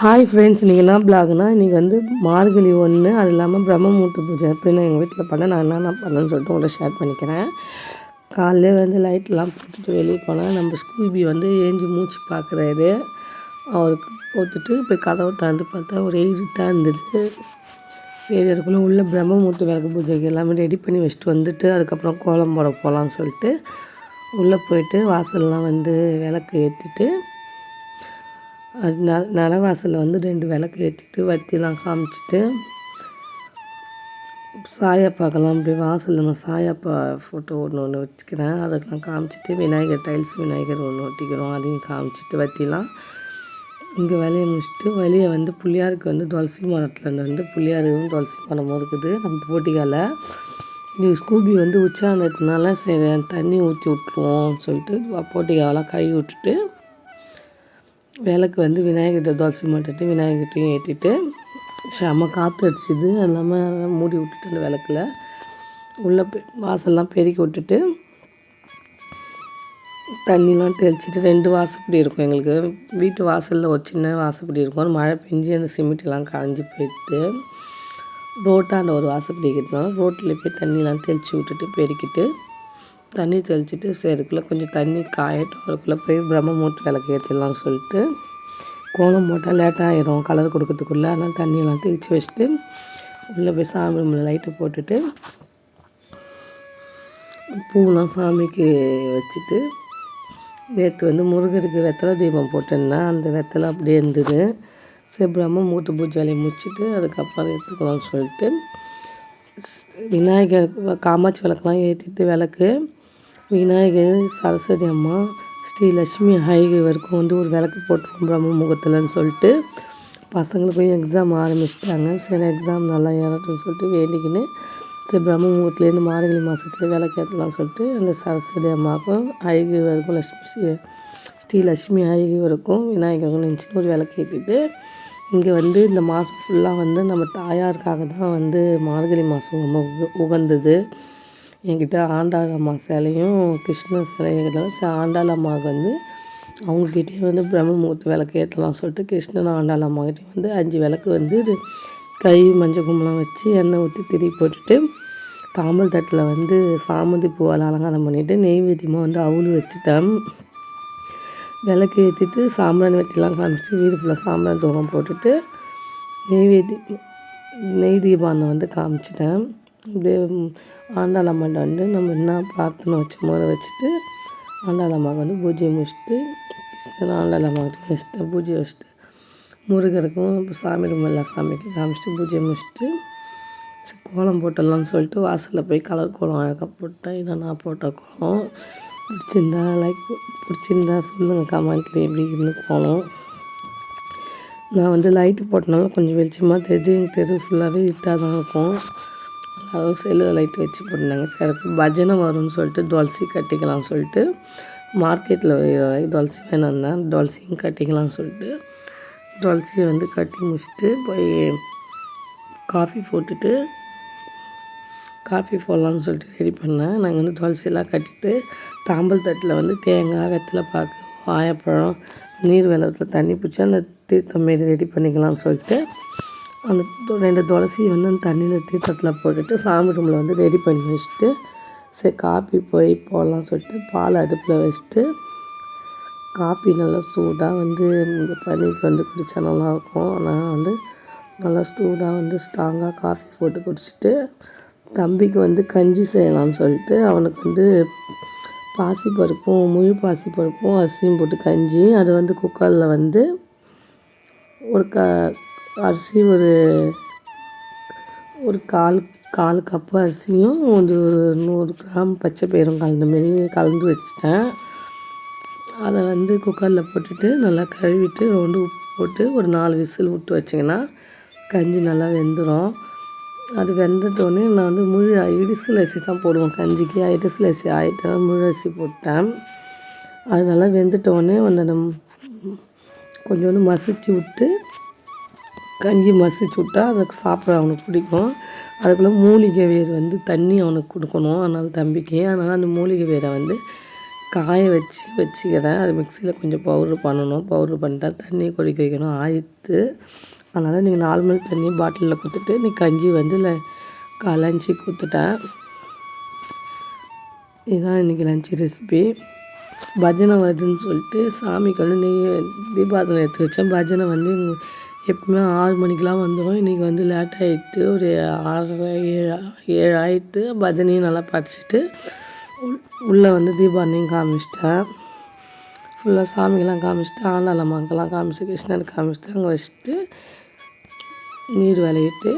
Hi friends இன்றைக்கி என்ன பிளாக்னா இன்றைக்கி வந்து மார்கழி ஒன்று அது இல்லாமல் பிரம்மமூர்த்தி பூஜை எப்படின்னா எங்கள் வீட்டில் பண்ண நான் என்னென்ன பண்ணேன்னு சொல்லிட்டு உங்களை ஷேர் பண்ணிக்கிறேன். காலையில் வந்து லைட்லாம் போட்டுட்டு வெளியே போனால் நம்ம ஸ்கூபி வந்து ஏஞ்சி மூச்சு பார்க்குறாரு அவருக்கு போத்துட்டு போய் கதவை திறந்து பார்த்தா ஒரே இருட்டாக இருந்தது. சரி அதுக்குள்ளே உள்ள பிரம்மமூர்த்தி விளக்கு பூஜைக்கு எல்லாமே ரெடி பண்ணி வச்சுட்டு வந்துட்டு அதுக்கப்புறம் கோலம் போட போகலான்னு சொல்லிட்டு உள்ளே போயிட்டு வாசல்லாம் வந்து விளக்கு ஏற்றிட்டு அது ந நிலவாசலில் வந்து ரெண்டு விளக்கு ஏற்றிட்டு வத்திலாம் காமிச்சிட்டு சாயப்பாக்கெல்லாம் அப்படி வாசலில் நான் சாயப்பா ஃபோட்டோ ஒன்று ஒன்று வச்சுக்கிறேன். அதுக்கெல்லாம் காமிச்சிட்டு விநாயகர் டைல்ஸ் விநாயகர் ஒன்று ஒட்டிக்கிறோம். அதையும் காமிச்சிட்டு வத்திலாம் இங்கே வேலையை முடிச்சுட்டு வெளியே வந்து புள்ளியாருக்கு வந்து துளசி மரத்தில் வந்து புள்ளியாருக்கும் துளசி மரமும் இருக்குது. நம்ம போட்டிக்கால இது ஸ்கூபி வந்து உச்சானதுனால சரி தண்ணி ஊற்றி விட்ருவோம் சொல்லிட்டு போட்டிக்காவெல்லாம் கழுவி விட்டுட்டு விளக்கு வந்து விநாயகர்கிட்ட துளசி மாட்டிட்டு விநாயகர்கிட்டையும் ஏற்றிட்டு செம்ம காற்று அடிச்சுது. எல்லாமே மூடி விட்டுட்டு அந்த விளக்கில். உள்ளே வாசல்லாம் பெருக்கி விட்டுட்டு தண்ணிலாம் தெளிச்சிட்டு ரெண்டு வாசப்படி இருக்கும் எங்களுக்கு. வீட்டு வாசலில் ஒரு சின்ன வாசப்படி இருக்கும். மழை பெஞ்சு அந்த சிமெண்ட்லாம் கரைஞ்சி போயிட்டு ரோட்டாண்ட ஒரு வாசப்படி கட்டினாலும் ரோட்டில் போய் தண்ணிலாம் தெளித்து விட்டுட்டு பெருக்கிட்டு தண்ணி தெளிச்சிட்டு சரிக்குள்ளே கொஞ்சம் தண்ணி காயட்டும். அதுக்குள்ளே போய் பிரம்ம மூட்டை விளக்கு ஏற்றிடலாம்னு சொல்லிட்டு கோலம் போட்டால் லேட்டாக கலர் கொடுக்கறதுக்குள்ளே அதனால் தண்ணியெல்லாம் தெளித்து வச்சுட்டு உள்ளே போய் சாமி ரூமில் லைட்டை போட்டுட்டு பூவெலாம் சாமிக்கு வச்சுட்டு நேற்று வந்து முருகருக்கு வெத்தலை தீபம் போட்டேன்னா அந்த வெத்தலை அப்படியே இருந்தது. சரி பிரம்ம மூட்டு பூஜை வேலையை முடிச்சுட்டு அதுக்கப்புறம் எடுத்துக்கலாம்னு சொல்லிட்டு விநாயகர் காமாட்சி விளக்கெலாம் ஏற்றிட்டு விளக்கு விநாயகர் சரஸ்வதி அம்மா ஸ்ரீ லக்ஷ்மி வரைக்கும் வந்து ஒரு விளக்கு போட்டுருக்கோம் பிரம்ம முகத்தில்னு சொல்லிட்டு. பசங்களுக்கும் எக்ஸாம் ஆரம்பிச்சிட்டாங்க. சரி எக்ஸாம் நல்லா ஏறட்டும்னு சொல்லிட்டு வேண்டிக்கின்னு சரி பிரம்ம முகத்துலேருந்து மார்கழி மாதத்துல விளக்கு ஏற்றலாம் சொல்லிட்டு அந்த சரஸ்வதி அம்மாவுக்கும் அழகி வரைக்கும் லக்ஷ்மி ஸ்ரீ லக்ஷ்மி அழகு வரைக்கும் விநாயகருக்கும் நினச்சின்னு ஒரு விளக்கு ஏற்றிட்டு இங்கே வந்து இந்த மாதம் ஃபுல்லாக வந்து நம்ம தாயாருக்காக தான் வந்து மார்கழி மாதம் ரொம்ப உகந்தது. என்கிட்ட ஆண்டாள் அம்மா சிலையும் கிருஷ்ண சிலைகளும் ஆண்டாள் அம்மாவுக்கு வந்து அவங்கக்கிட்டே வந்து பிரம்ம முகூர்த்த விளக்கு ஏற்றலாம் சொல்லிட்டு கிருஷ்ணன் ஆண்டாள் அம்மாக்கிட்டே வந்து அஞ்சு விளக்கு வந்து கை மஞ்சள் கும்பலம் வச்சு எண்ணெய் ஊற்றி திரி போட்டுட்டு தாமல் தட்டில் வந்து சாமந்தி பூவால் அலங்காரம் பண்ணிவிட்டு நெய்வேத்தியமாக வந்து அவுள் வச்சுட்டேன் விளக்கு ஏற்றிட்டு சாம்பிராணி வெட்டிலாம் காமிச்சிட்டு வீடு ஃபுல்லாக சாம்பிராணி தூக்கம் போட்டுட்டு நெய்வேத்தி நெய் தீபானை வந்து காமிச்சிட்டேன். அப்படியே ஆண்டாள் அம்மாட்ட வந்து நம்ம என்ன பிரார்த்தனை வச்சோமோ அதை வச்சுட்டு ஆண்டாள் அம்மாவுக்கு வந்து பூஜையை முடிச்சுட்டு ஆண்டாள் அம்மாவுக்கு வச்சுட்டு பூஜை வச்சுட்டு முருகருக்கும் சாமி ரூம் எல்லா சாமிக்கும் காமிச்சிட்டு பூஜையை முடிச்சுட்டு கோலம் போட்டுடலாம்னு சொல்லிட்டு வாசலில் போய் கலர் கோலம் அழகாக போட்டேன். இதை நான் போட்ட கோலம் பிடிச்சிருந்தா லைக் பிடிச்சிருந்தா சொல்லுங்கள் கமெண்ட்டில் எப்படி இருந்து கோலம். நான் வந்து லைட்டு போட்டனால கொஞ்சம் வெளிச்சமாக தெரியுது எங்கள் தெரு ஃபுல்லாகவே இருட்டாக தான் இருக்கும். அதாவது செல்லில் லைட் வச்சு போட்டிருந்தாங்க. சரி பஜனை வரும்னு சொல்லிட்டு துளசி கட்டிக்கலாம்னு சொல்லிட்டு மார்க்கெட்டில் துளசி வேணாம் தான் துளசியும் கட்டிக்கலாம்னு சொல்லிட்டு துளசியை வந்து கட்டி முடிச்சுட்டு போய் காஃபி போட்டுட்டு காஃபி போடலான்னு சொல்லிட்டு ரெடி பண்ணேன். நாங்கள் வந்து துளசியெல்லாம் கட்டிட்டு தாம்பல் தட்டில் வந்து தேங்காய் வெத்தலை பாக்கு வாழைப்பழம் நீர் வெள்ளத்தில் தண்ணி பிடிச்சி அந்த தீர்த்தம் மாரி ரெடி பண்ணிக்கலாம்னு சொல்லிட்டு அந்த ரெண்டு துளசியை வந்து அந்த தண்ணியில் தீர்த்தத்தில் போட்டுட்டு சாமி ரூமில் வந்து ரெடி பண்ணி வச்சுட்டு சரி காப்பி போய் போடலாம் சொல்லிட்டு பால் அடுப்பில் வச்சுட்டு காப்பி நல்லா சூடாக வந்து இந்த பனிக்கு வந்து குடித்தா நல்லாயிருக்கும். ஆனால் வந்து நல்லா சூடாக வந்து ஸ்ட்ராங்காக காஃபி போட்டு குடிச்சிட்டு தம்பிக்கு வந்து கஞ்சி செய்யலாம்னு சொல்லிட்டு அவனுக்கு வந்து பாசி பருப்பும் முழு பாசி பருப்பும் அரிசியும் போட்டு கஞ்சி அது வந்து குக்கரில் வந்து ஒரு க அரிசி ஒரு ஒரு கால் கால் கப்பு அரிசியும் ஒரு நூறு கிராம் பச்சை பயிரும் கலந்த மாரி கலந்து வச்சுட்டேன். அதை வந்து குக்கரில் போட்டுட்டு நல்லா கழுவிட்டு ரெண்டு உப்பு போட்டு ஒரு நாலு விசில் விட்டு வச்சிங்கன்னா கஞ்சி நல்லா வெந்துடும் அது வெந்துட்டோடனே நான் வந்து முழு இடிசில் அரிசி தான் போடுவேன். கஞ்சிக்கு இடிசில் அரிசி ஆகிட்டு முழு அரிசி போட்டேன். அது நல்லா வெந்துட்டோடனே அந்த கொஞ்சோண்டு மசிச்சு விட்டு கஞ்சி மசிச்சு விட்டா அதுக்கு சாப்பிட அவனுக்கு பிடிக்கும். அதுக்குள்ளே மூலிகை வேர் வந்து தண்ணி அவனுக்கு கொடுக்கணும். அதனால் தம்பிக்கு. அதனால் அந்த மூலிகை வேரை வந்து காய வச்சு வச்சுக்கிறேன். அது மிக்சியில் கொஞ்சம் பவுட்ரு பண்ணணும். பவுட்ரு பண்ணிட்டா தண்ணி கொதிக்க வைக்கணும். ஆயிடுத்து. அதனால் நீங்கள் நார்மல் தண்ணி பாட்டிலில் கொடுத்துட்டு நீ கஞ்சி வந்து இல்லை கலஞ்சி கொடுத்துட்டேன் இதுதான் இன்றைக்கி லஞ்ச் ரெசிபி பஜனை வருதுன்னு சொல்லிட்டு சாமிக்கு வந்து நெய் தீபாவளி எடுத்து வச்சேன். பஜனை வந்து எப்பவுமே ஆறு மணிக்கெலாம் வந்துடும் இன்றைக்கி வந்து லேட் ஆகிட்டு ஒரு ஆறரை ஏழு ஏழு ஆகிட்டு பஜனையும் நல்லா படிச்சுட்டு உள்ளே வந்து தீபாவளியும் காமிச்சிட்டேன். ஃபுல்லாக சாமிக்கெல்லாம் காமிச்சிட்டு ஆண்டாளம்மாக்கெல்லாம் காமிச்சு கிருஷ்ணர் காமிச்சிட்டு அங்கே வச்சுட்டு நீர் விளையிட்டு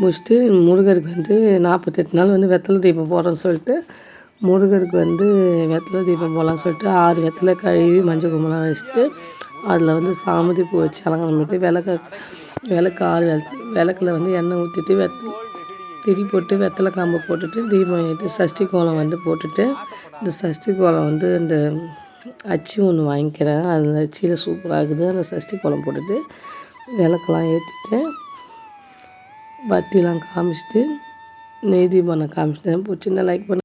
முடிச்சுட்டு முருகருக்கு வந்து நாற்பத்தெட்டு நாள் வந்து வெத்தலை தீபம் போடுறேன்னு சொல்லிட்டு முருகருக்கு வந்து வெத்தலை தீபம் போகலான்னு சொல்லிட்டு ஆறு வெத்தலை கழுவி மஞ்சள் கும்பலாம் வச்சுட்டு அதில் வந்து சாமதி பூ வச்சு அலங்காரம் பண்ணிட்டு விளக்க விளக்கு ஆறு விளக்கு விளக்குல வந்து எண்ணெய் ஊற்றிட்டு வெத்த திரி போட்டு வெத்தலை காம்பு போட்டுட்டு தீபம் ஏற்றி சஷ்டி கோலம் வந்து போட்டுட்டு இந்த சஷ்டி கோலம் வந்து இந்த அச்சு ஒன்று வாங்கிக்கிறேன். அந்த அச்சியில் சூப்பராக இருக்குது. அந்த சஷ்டி கோலம் போட்டுட்டு விளக்கெல்லாம் ஏற்றிட்டு பத்திலாம் காமிச்சிட்டு நெய் தீபாவளி காமிச்சிட்டேன் பிடிச்சிருந்தா லைக் பண்ணி.